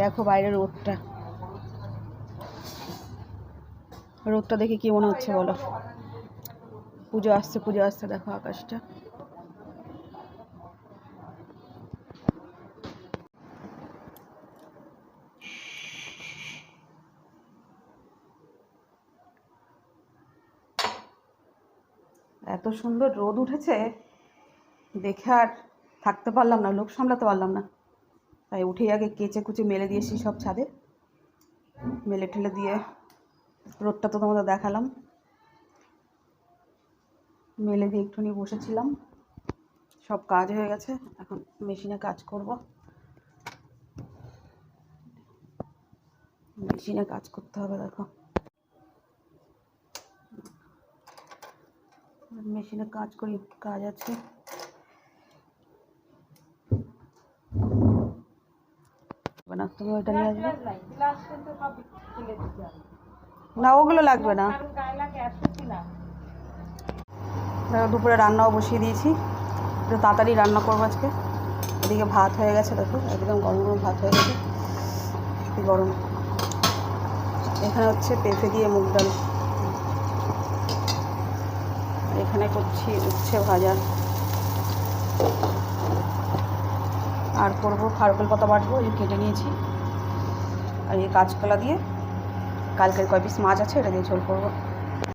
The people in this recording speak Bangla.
দেখো বাইরে রোদটা। রোদটা দেখে কি মনে হচ্ছে বলো? পুজো আসছে পুজো আসছে, দেখো আকাশটা। এত সুন্দর রোদ উঠেছে, দেখে আর থাকতে পারলাম না, লোক সামলাতে পারলাম না। তাই উঠেই আগে কেচে কুচে মেলে দিয়েছি সব ছাদে। মেলে ঠেলে দিয়ে রোদটা তো তোমাদের দেখালাম। মেলে দিয়ে একটুখানি বসেছিলাম। সব কাজ হয়ে গেছে, এখন মেশিনে কাজ করব। মেশিনে কাজ করতে হবে, দেখো। মেশিনে কাজ করি, কাজ আছে। না। তুমি ওইটা নিয়ে আসবে না, ওগুলো লাগবে না। দুপুরে রান্নাও বসিয়ে দিয়েছি। একটু তাড়াতাড়ি রান্না করব আজকে। এদিকে ভাত হয়ে গেছে, দেখো। একদম গরম গরম ভাত হয়ে গেছে। গরম। এখানে হচ্ছে পেঁপে দিয়ে মুগ ডাল। এখানে করছি উচ্ছে ভাজা। আর করব, খারকেল পাতা বাটবো, এই কেটে নিয়েছি। আর এই কাঁচকলা দিয়ে কালকের কয় পিস মাছ আছে, এটা দিয়ে ঝোল করব।